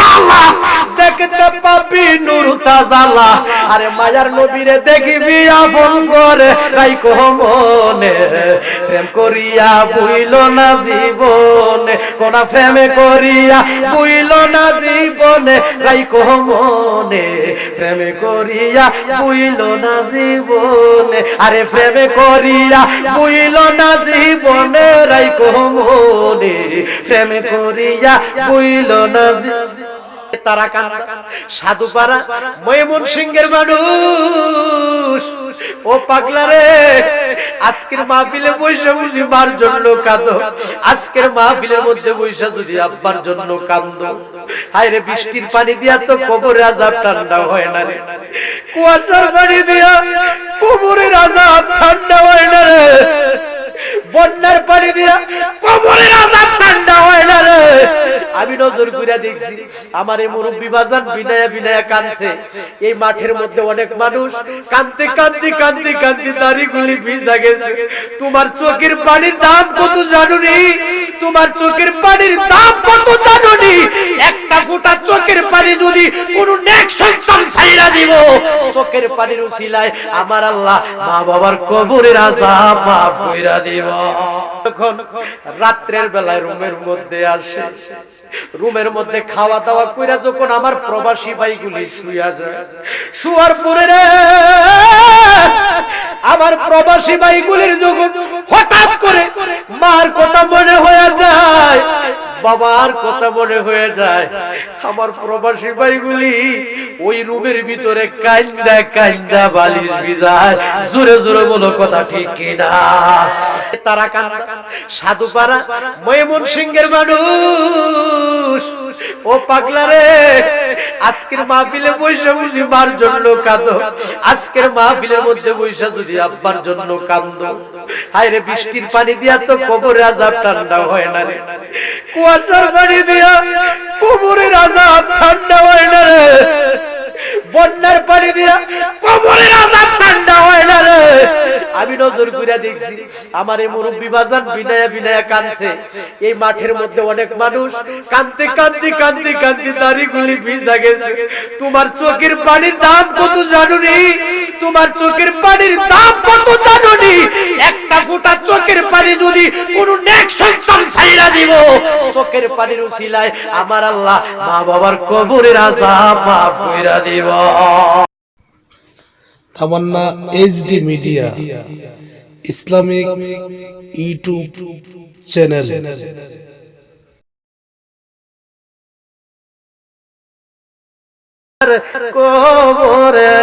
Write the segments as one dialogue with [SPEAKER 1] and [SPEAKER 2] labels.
[SPEAKER 1] তালা, দেখতে পাবি নূর তাজালা। আরে মায়ার নবীরে দেখিবি আপন করে রাইকো মনে, প্রেম করিয়া বুইল না জীবনে, কোন করিয়া বুইল না জীবনে রাইকো মনে, প্রেমে করিয়া বুইল না জীবনে, আরে প্রেমে করিয়া বুইল না জীবনে রাইকো মনে প্রেমে করিয়া বুইল না তারা কান্দা সাধু পাড়া ময়মন সিংহের মানুষ। ও পাগলা রে, আজকের মাহফিলে বৈশা বুঝি মার জন্য কাঁদো। আজকের মাহফিলের মধ্যে বৈশা যদি আব্বার জন্য কান্দো হায় রে, বৃষ্টির পানি দিয়া তো কবরে আজাব ঠান্ডা হয় না রে। কুয়াশার পানি দিয়া কবরের আজাব ঠান্ডা হয় না রে। নজর করে দেখছি আমার এই মুরব্বী বাজান বিনায়া বিনায়া কানছে এই মাঠের মধ্যে অনেক মানুষ কানতে কানতে কানতে কানতে দাড়িগুলি ভিজা গেছে। তোমার চোখের পানির দাম কত জানুনি? তোমার চোখের পানির দাম কত জানুনি? একটা ফোঁটা চোখের পানি যদি কোন নেক সন্তান ছাইরা দিব, চোখের পানির উসিলায় আমার আল্লাহ মা বাবার কবরের আজাব মাফ কইরা দিব। তখন রাত্রের বেলায় রুমের মধ্যে আসে রুমের মধ্যে খাওয়া দাওয়া কইরা যখন আমার প্রবাসী ভাইগুলি শুয়া যায় শুয়ার পরে রে আমার প্রবাসী ভাইগুলির যখন হঠাৎ করে মার কথা মনে হয়ে যায় বাবার কথা মনে হয়ে যায় আমার প্রবাসী ভাইগুলি ওই রুমের ভিতরে কান্দা কান্দা বালিশ ভিজায় জোরে জোরে বলো কথা ঠিক কিনা? তারা কান্দা সাধু ময়মন সিংহের মানুষ। ও পাগলা রে আজকের মাহফিলে বৈশা বুঝি মার জন্য কাঁদো। আজকের মাহফিলের মধ্যে বৈশা যদি আব্বার জন্য কান্দো হায় রে বৃষ্টির পানি দিয়া তো কবরে আজাব ঠান্ডা হয় না রে। কুয়াশার পানি দিয়া কবরের আজাব ঠান্ডা হয় না রে। বন্যার পানি দিয়া আমি নজর করে দেখছি, আমার এই মুরব্বী বাজান বিনায়া বিনায়া কানছে এই মাঠের মধ্যে অনেক মানুষ কানতে কানতে কানতে কানতে দাড়িগুলি ভিজা গেছে। তোমার চোখের পানির দাম কত জানুনি? তোমার চোখের পানির দাম কত জানুনি? একটা ফোঁটা চোখের পানি যদি কোন নেক সন্তান ছাইরা দিব, চোখের পানির উসিলায় আমার আল্লাহ মা বাবার কবরের আজাব মাফ কইরা দিব।
[SPEAKER 2] Tamanna HD media Islamic YouTube channel.
[SPEAKER 1] কবরে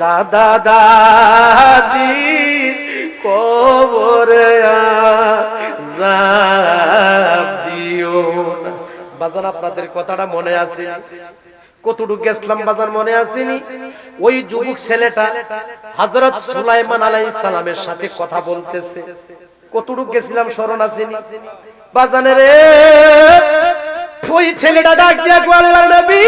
[SPEAKER 1] দাদা দাদি দিও না। বাজান, আপনাদের কথাটা মনে আছে? কতটুকু গেছিলাম বাজার মনে আসেনি? ওই যুবক ছেলেটা হযরত সুলাইমান আলাইহিস সালামের সাথে কথা বলতেছে। কতটুকু গেছিলাম স্মরণ আসেনি? বাজানে ওই ছেলেটা ডাক দিয়া আল্লাহর নবী,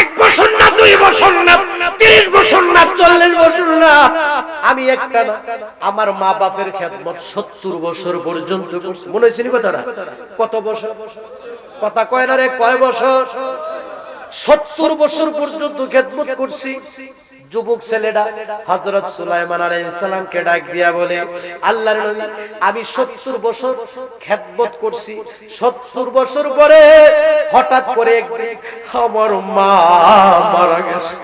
[SPEAKER 1] এক বছর না, দুই বছর না, তিরিশ বছর না, চল্লিশ বছর না, আমি একটা না, আমার মা বাপের খেদমত সত্তর বছর পর্যন্ত মনে হয়েছে নি কথাটা? কত বছর? কথা কয় না রে, কয় বছর? সত্তর বছর পর্যন্ত খেদমত করছি। যুবক ছেলেটা হযরত সুলাইমান আলাইহিস সালামকে ডাক দিয়া বলে আমি 70 বছর খেদমত করছি। 70 বছর পরে হঠাৎ করে আমার মা মারা গেছে।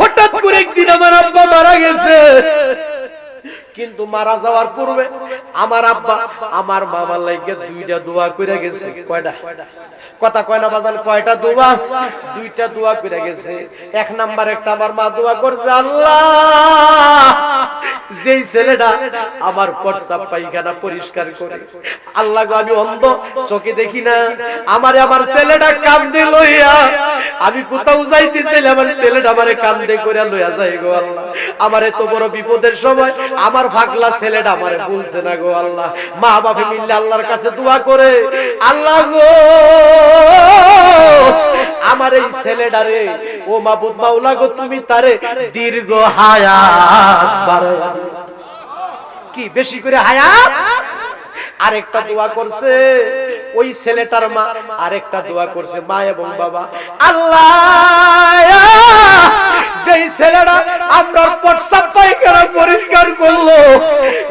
[SPEAKER 1] হঠাৎ করে একদিন আমার আব্বা মারা গেছে। কিন্তু মারা যাওয়ার পূর্বে আমার আব্বা আমার মামার লাইগে দুইটা দোয়া করে গেছে। কয়টা? কথা কয় না বাজান, কয়টা দোয়া? দুইটা দোয়া করে গেছে। এক নাম্বার একটা, আমার মা দোয়া করছে, আল্লাহ! যেই ছেলেটা আমার প্রস্তাব পায়খানা পরিষ্কার করে। আল্লাহ গো, আমি অন্ধ, চোখে দেখি না। আমারে আমার ছেলেটা কান্দে লইয়া, আমি কোথাও যাইতেছিলাম আমার ছেলেটা আমারে কান্দে করে লইয়া যাই গো আল্লাহ। আমার এত বড় বিপদের সময়, আমার ভাগলা ছেলেটা আমারে বলছে না গো আল্লাহ। মা বাপে মিললে আল্লাহর কাছে দোয়া করে। আল্লাহ গো! আমার এই ছেলেটারে, ও মাবুদ মাওলা গো, তুমি তারে দীর্ঘ হায়াত বাড়াইয়া কি বেশি করে হায়াত? আরেকটা দোয়া করছে, ওই ছেলেটার মা আরেকটা দোয়া করছে, মা এবং বাবা। আল্লাহ! যেই ছেলেটা আমরা প্রস্রাব পায়খানা পরিষ্কার করল,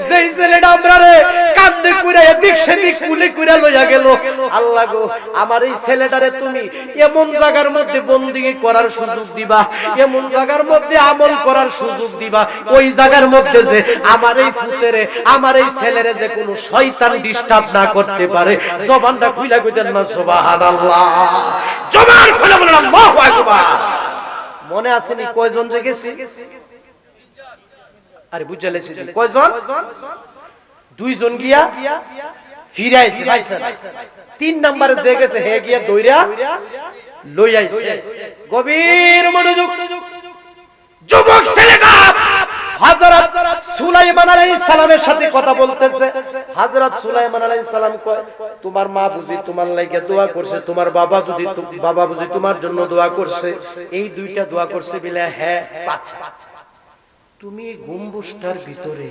[SPEAKER 1] যেই ছেলেটা আমরা রে কান্দে কুড়ে এদিক সেদিক কুলে কুড়ে লইয়া গেল। আল্লাহ গো, আমার এই ছেলেটারে তুমি এমন জায়গার মধ্যে বন্দি করার সুযোগ দিবা, এমন জায়গার মধ্যে আমল করার সুযোগ দিবা, ওই জায়গার মধ্যে যে আমার এই ফুতেরে, আমার এই ছেলেরে যে কোনো শয়তান ডিস্টার্ব না করতে পারে, জবানটা খুইলা কইতেন না, সুবহানাল্লাহ। জবান খুলে বলেন, আল্লাহু আকবার। মনে আসেনি কয়জন যে গেছি আরে বুঝালেছি কয়জন? দুইজন গিয়া ফিরাইছে আইছে তিন নাম্বারে যে গেছে হে গিয়া দইরা লই আইছে গভীর মনোযোগ। যুবক, ছেলেটা! হযরত সুলাইমান আলাইহিস সালামের সাথে কথা বলতেছে। হযরত সুলাইমান আলাইহিস সালাম কয়, তোমার মা বুঝি তোমার দোয়া করছে, তোমার বাবা যদি বাবা বুঝি তোমার জন্য দোয়া করছে। এই দুইটা দোয়া করছে হ্যাঁ তুমি গম্বুজটার ভিতরে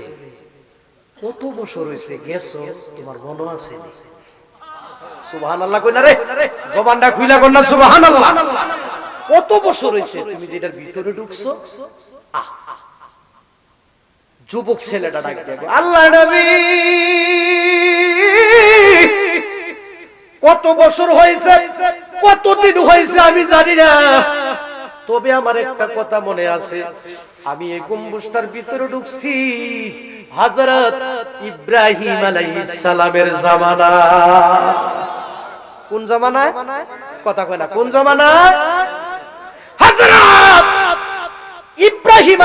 [SPEAKER 1] কত বছর হয়েছে? গেছো? তোমার মনে আছে সুবহান আল্লাহ কই না রে, জবানটা খুইলা কর না সুবহান আল্লাহ কত বছর হয়েছে তুমি যেটার ভিতরে ঢুকছো? আহ। যুবক ছেলেটা ডাক দিয়ে বলে, আল্লাহ নবী! কত বছর হয়েছে কতদিন হয়েছে আমি জানি না। তবে আমার একটা কথা মনে আছে। আমি এই গম্বুজটার ভিতরে ঢুকছি। হযরত ইব্রাহিম আলাইহিস সালামের জামানা কোন জামানায়? কথা কয় না কোন জামানায়? ইব্রাহিম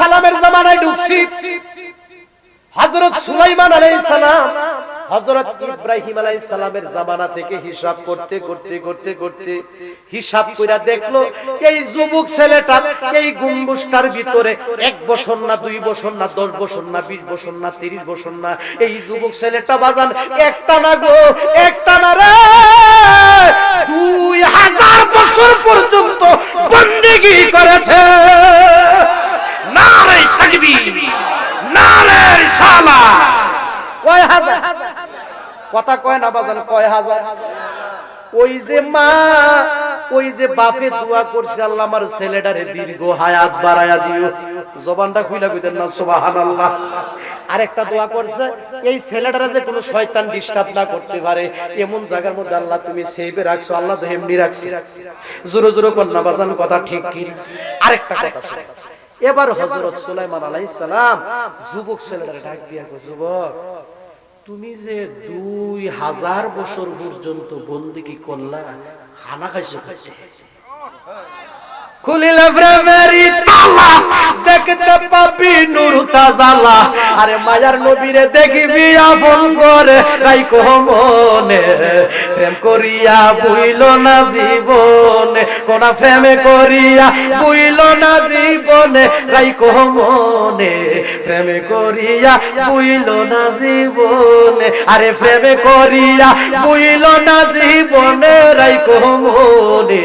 [SPEAKER 1] সালামের জামানায় ঢুকছি। হযরত সুলাইমান আলাইহিস সালাম হযরত ইব্রাহিম আলাইহিস সালামের জামানা থেকে হিসাব করতে করতে করতে করতে হিসাব কইরা দেখল, এই যুবক ছেলেটা এই গম্বুজটার ভিতরে এক বছর না দুই বছর না দশ বছর না বিশ বছর না তিরিশ বছর না, এই যুবক ছেলেটা বাজান একটা না গো, একটা না রে। দুই হাজার বছর পর্যন্ত বন্দিগি করেছে। নারে তাকবীর, নারে সালা কয় হাজার? কথা কয় না বাজান, কয় হাজার? ওই যে মা ওই যে বাপে দোয়া করছে, আল্লাহ আমার ছেলেটারে দীর্ঘ হায়াত বাড়ায়া দিও। জবানটা খুইলা কইতেন না, সুবহানাল্লাহ। আরেকটা দোয়া করছে, এই ছেলেটারে যে কোনো শয়তান ডিস্টার্ব না করতে পারে, এমন জায়গার মধ্যে আল্লাহ তুমি সেভে রাখছো, আল্লাহ তো এমনি রাখছে। জোরে জোরে কন্যা বাজান, কথা ঠিক কি? আরেকটা কথা। এবার হযরত সুলাইমান আলাইহিস সালাম যুবক ছেলেটারে ডাক দিয়া কয়, যুবক, তুমি যে দুই হাজার বছর পর্যন্ত বন্দিগি করলা খানা খাইছো প্রেম করিয়া বুইল না জীবনে, কোন প্রেমে করিয়া বুইল না জীবনে রাইকো মনে। প্রেমে করিয়া বুইল না জীবনে, আরে প্রেমে করিয়া বুইল না জীবনে। রাইকো মনে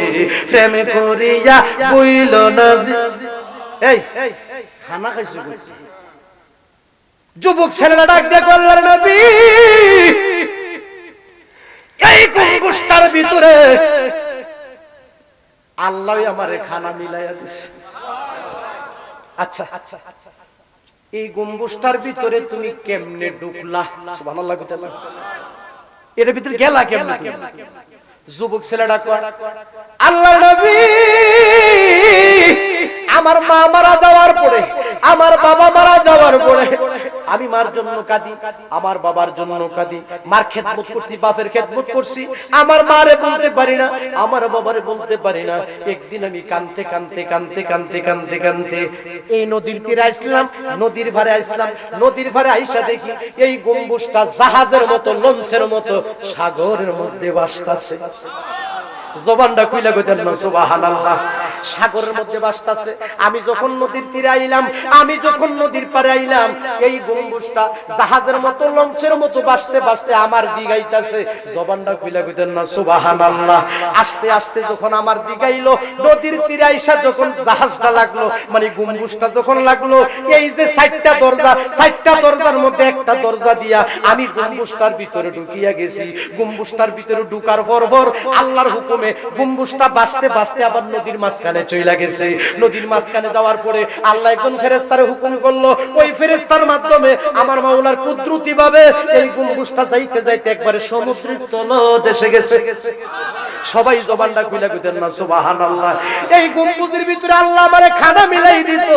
[SPEAKER 1] প্রেমে করিয়া বুইল না এই খানা যুবক ছেলেরা ডাক দিয়ে নবী। এই ভিতরে আল্লাহ আমারে খানা মিলাইয়া দিছে। আচ্ছা আচ্ছা এই গম্বুজটার ভিতরে তুমি কেমনে ঢুকলা? সুবহানাল্লাহ এর ভিতরে গেলা কেমনে? যুবক ছেলেটা আল্লাহ নবী আমার মা মারা যাওয়ার পরে আমার বাবা মারা যাওয়ার পরে আমি মার জন্য কাঁদি, আমার বাবার জন্য কাঁদি, মার খেদমত করছি, বাপের খেদমত করছি। আমার মারে বলতে পারি না, আমার বাবারে বলতে পারি না। একদিন আমি কানতে কানতে কানতে কানতে কানতে কানতে এই নদীর তীরে আসলাম, নদীর ভারে আসলাম, নদীর ভারে আইসা দেখি এই গম্বুজটা জাহাজের মতো, লঞ্চের মতো, সাগরের মধ্যে বাসতাছে। জবানটা খুইলা কইতেন না, সুবহানাল্লাহ। সাগরের মধ্যে বাসতাছে। আমি যখন নদীর তীরে আইলাম, আমি যখন নদীর পারে আইলাম, এই গম্বুজটা জাহাজের মতো, লঞ্চের মতো বাসতে বাসতে আমার দিগাইতাছে জবানটা খুলে কইতেন না, সুবহানাল্লাহ। আস্তে আস্তে যখন আমার দিগাইলো নদীর তীরে আইসা যখন জাহাজটা লাগল মানে গম্বুজটা যখন লাগল, এই যে সাতটা দরজা সাতটা দরজার মধ্যে একটা দরজা দিয়া আমি গম্বুজটার ভিতরে ঢুকিয়া গেছি। গম্বুজটার ভিতরে ঢুকার পর পর আল্লাহর হুকুমে গম্বুজটা বাসতে বাসতে আবার নদীর মাঝখানে চলে গেছে। নদীর মাঝখানে যাওয়ার পরে আল্লাহ একজন ফেরেস্তারে হুকুম করল, ওই ফেরেস্তার মাধ্যমে আমার মাওলার কুদরতি ভাবে এই গম্বুজটা যাইতে যাইতে একবারে সমুদ্রের তল দেশে গেছে। সবাই জবানটা খুলে কইতেন, না, সুবহানাল্লাহ, এই গম্বুজের ভিতরে আল্লাহ আমারে খানা মিলাই দিত।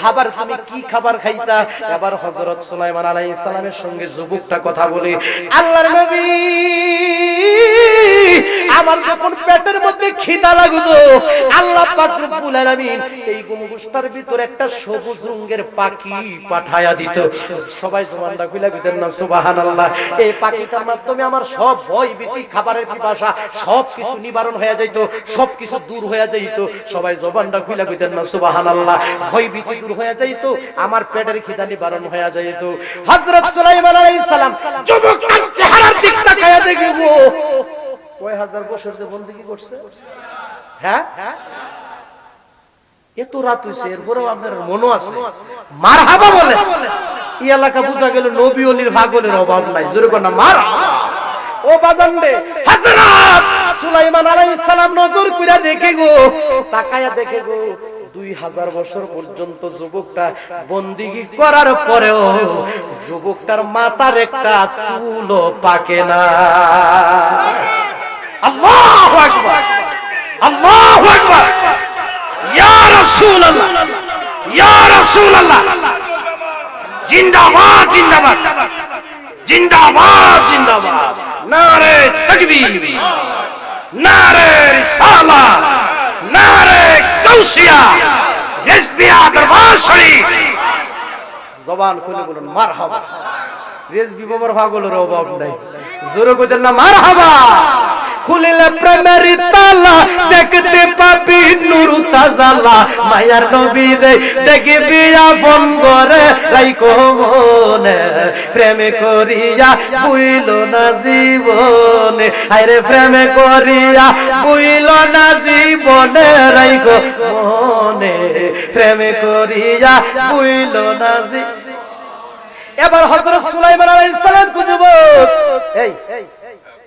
[SPEAKER 1] খাবার তুমি কি খাবার খাইতা? এবার হযরত সুলাইমান আলাইহিস সালামের সঙ্গে যুবকটা কথা বলে, আল্লাহর নবী আমার যখন পেটের মধ্যে খিদা লাগতো, আল্লাহ পাক রব্বুল আলামিন এই গম্বুজটার ভিতরে একটা সবুজ রঙের পাখি পাঠায়া দিত। সবাই জবানটা খুলে কইতেন না, সুবহানাল্লাহ। এই পাখিটার মাধ্যমে আমার সব ভয় ভীতি, খাবারের পিপাসা, সব কিছু নিবারণ হয়ে যাইত, সব কিছু দূর হয়ে যাইত। সবাই জবানটা খুলে কইতেন না, সুবহানাল্লাহ। ভয় ভীতি দূর হয়ে যাইত, আমার পেটের খিদা নিবারণ হয়ে যাইত। হযরত সুলাইমান আলাইহিস সালাম যুবকটার চেহারার দিক তাকায়া দেখব। কয় হাজার বছর যে বন্দিগি করছে? হ্যাঁ? এত রাত হইছে, এরপরেও আপনার আছে। মার হাবা বলে। এই এলাকা বুঝা গেল নবী অলির ভাগলের অভাব নাই। জোরে কোন মার ও বাজান রে হযরত সুলাইমান নজর কইরা দেখে গো। তাকায়া দেখে গো, দুই হাজার বছর পর্যন্ত যুবকটা বন্দিগি করার পরেও যুবকটার মাথার একটা চুলও পাকে না। আল্লাহু আকবার আল্লাহু আকবার। ইয়া রাসূলুল্লাহ ইয়া রাসূলুল্লাহ। জিন্দাবাদ জিন্দাবাদ। জিন্দাবাদ জিন্দাবাদ। নারে তাকবীর, নারে রিসালাত, নারে কাউসিয়া হিজবিয়া দরবার শরীফ। জবান খুলে বলুন, মারহাবা। রেজবি বাবার ভাগলের অভাব নাই। জোরে কইতেন না, মারহাবা। খুলিলে প্রেমের তালা, দেখতে পাবি নূর তাজালা। মায়ার নবী রে, দেখবি আপন করে রাইকো মনে, প্রেমে করিয়া বুইল না জীবনে। আরে প্রেমে করিয়া বুইল না জীবনে রাইকো মনে, প্রেমে করিয়া বুইল না জীবনে এবার হযরত সুলাইমান আলাইহিস সালাম খুঁজব এই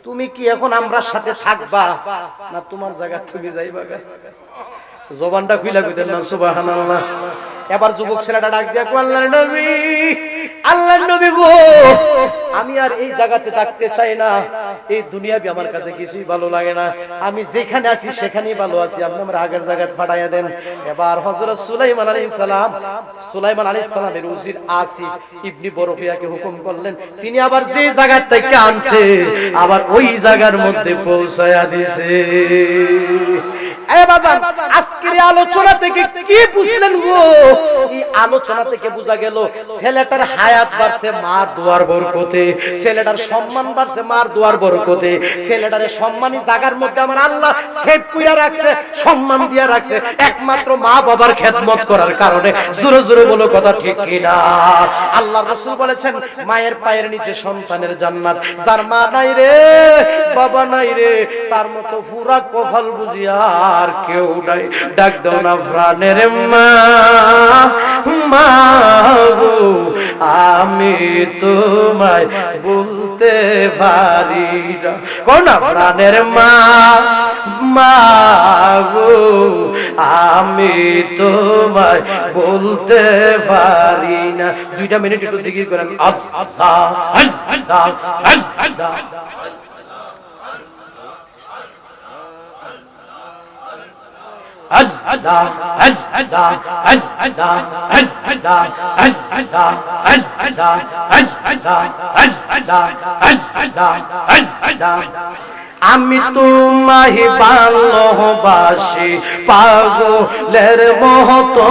[SPEAKER 1] তুমি কি এখন আমরা সাথে থাকবা না, তোমার জায়গা তুমি যাইবা? জবানটা খুইলা কইতেন না, সুবহানাল্লাহ এবার যুবক ছেলেটা ডাক দিয়া কল্যাণ নবী আল্লাহর নবী গো। আমি আর এই জায়গাতে থাকতে চাই না। এই দুনিয়াবি আমার কাছে কিছুই ভালো লাগে না। আমি যেখানে আছি সেখানেই ভালো আছি। আপনি আমার আগের জায়গায় ফাটাইয়া দেন। এবার হযরত সুলাইমান আলাইহিস সালাম সুলাইমান আলাইহিস সালামের উজির আসিফ ইবনে বরফিয়াকে হুকুম করলেন তিনি আবার যে জায়গা থেকে আনছে আবার ওই জায়গার মধ্যে পৌঁছায়া দিয়েছে সম্মান আল্লাহ দিয়া রাখছে, একমাত্র মা বাবার খেদমত করার কারণে। জোরে জোরে বলো কথা ঠিক কিনা? আল্লাহ রাসূল বলেছেন, মায়ের পায়ের নিচে সন্তানের জান্নাত। যার মা নাই রে, বাবা নাই রে, তার মতো পুরা কফল বুঝিয়া আর কেউ নাই। ডাক দাও না প্রাণের মা মা আমি তোমায় বলতে পারি না। কোন প্রাণের মা মা আমি তোমায় বলতে পারি না। দুইটা মিনিট একটু জিকির করেন। আল্লাহ আল্লাহ আল্লাহ Allah, আমি তোমায় ভালোবাসি পাগলের মহতো